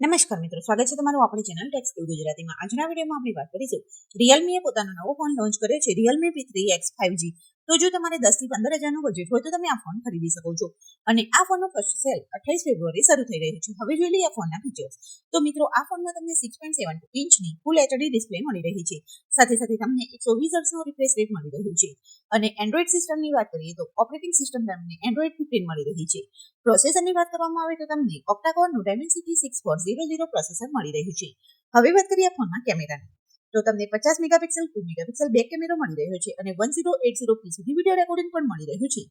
નમસ્કાર મિત્રો, સ્વાગત છે તમારું આપણી ચેનલ ટેક્સ ટુ ગુજરાતીમાં. આજના વિડીયોમાં આપણે વાત કરીશું. રિયલમીએ પોતાનો નવો ફોન લોન્ચ કર્યો છે. Realme P three X five G તો જો તમારે દસથી પંદર હજારનું બજેટ હોય તો તમે આ ફોન ખરીદી શકો છો. અને આ ફોનનો ફર્સ્ટ સેલ અઠ્યાવીસ ફેબ્રુઆરી શરૂ થઈ રહ્યો છે. હવે જોઈ લઈએ ફોનના ફીચર્સ તો મિત્રો, આ ફોનમાં તમને સિક્સ પોઈન્ટ સેવન ઇંચની ફૂલ એચડી ડિસ્પ્લે મળી રહી છે. સાથે સાથે તમને એકસો વીસ હર્ટ્ઝનો રિફ્રેશ રેટ મળી રહ્યું છે. અને એન્ડ્રોઇડ સિસ્ટમની વાત કરીએ તો ઓપરેટિંગ સિસ્ટમ તમને એન્ડ્રોઇડ ફિફ્ટીન મળી રહી છે. પ્રોસેસરની વાત કરવામાં આવે તો તમને ઓક્ટાકોરનું Dimensity six four zero zero processor મળી રહ્યું છે. હવે વાત કરીએ આ ફોનના કેમેરાની. તો તમને પચાસ મેગાપિક્સલ ટુ મેગાપિક્સલ બેક કેમેરો મળી રહ્યો છે અને one zero eight zero P સુધી વીડિયો રેકોર્ડિંગ પણ મળી રહ્યું છે.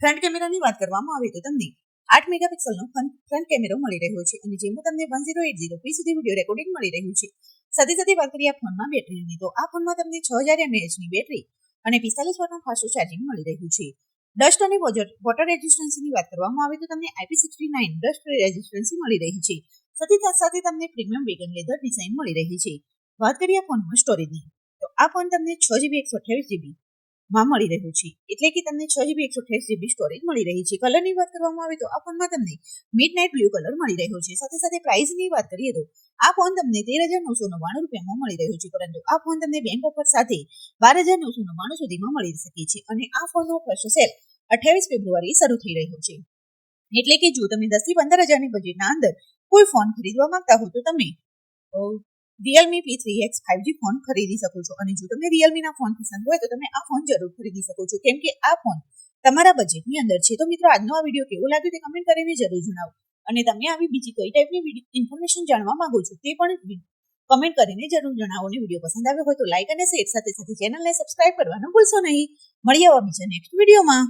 ફ્રન્ટ કેમેરાની વાત કરવામાં આવે તો તમને આઠ મેગાપિક્સલનો ફ્રન્ટ કેમેરો મળી રહ્યો છે અને જેમાં તમને one zero eight zero P સુધી વીડિયો રેકોર્ડિંગ મળી રહ્યું છે. સાથે સાથે વાત કરીએ આ ફોનમાં બેટરીની, તો આ ફોનમાં તમને છ હજાર એમએચની બેટરી અને પિસ્તાલીસ વોટનું ફાસ્ટ ચાર્જિંગ મળી રહ્યું છે. ડસ્ટ અને વોટર રેઝિસ્ટન્સની વાત કરવામાં આવે તો તમને IP sixty nine dust resistance મળી રહી છે. સાથે સાથે તમને પ્રીમિયમ વેગન લેધર ડિઝાઇન મળી રહી છે. વાત કરીએ ફોનમાં સ્ટોરેજની તો આ ફોન તમને છ જીબી એકસો અઠ્યાવીસ જીબી માં મળી રહ્યું છે. એટલે કે તમને છ જીબી એકસો અઠ્યાવીસ જીબી સ્ટોરેજ મળી રહી છે. કલરની વાત કરવામાં આવે તો આ ફોનમાં તમને મિડ નાઇટ બ્લુ કલર મળી રહ્યો છે. સાથે સાથે પ્રાઇસની વાત કરીએ તો આ ફોન તમને તેર હજાર નવસો નવ્વાણું રૂપિયામાં મળી રહ્યો છે. પરંતુ આ ફોન તમને બેંક ઓફર સાથે બાર હજાર નવસો નવ્વાણું સુધીમાં મળી શકે છે. અને આ ફોનનો ફર્સ્ટ સેલ અઠ્યાવીસ ફેબ્રુઆરી શરૂ થઈ રહ્યો છે. એટલે કે જો તમે દસથી પંદર હજારની બજેટના અંદર કોઈ ફોન ખરીદવા માંગતા હો તો તમે Realme P three X five G phone ખરીદી શકો છો. અને જો તમને રિયલમીના ફોન પસંદ હોય તો તમે આ ફોન જરૂર ખરીદી શકો છો. કેમ કે આ ફોન તમારા બજેટની અંદર છે. તો મિત્રો, આજનો આ વીડિયો કેવો લાગ્યો તે કમેન્ટ કરીને જરૂર જણાવો. અને તમે આવી બીજી કઈ ટાઈપની ઇન્ફોર્મેશન જાણવા માંગો છો તે પણ કમેન્ટ કરીને જરૂર જણાવો. અને વીડિયો પસંદ આવ્યો હોય તો લાઈક અને શેર સાથે સાથે ચેનલને સબસ્ક્રાઇબ કરવાનું ભૂલશો નહીં. મળીએ આવા બીજા નેક્સ્ટ વિડીયોમાં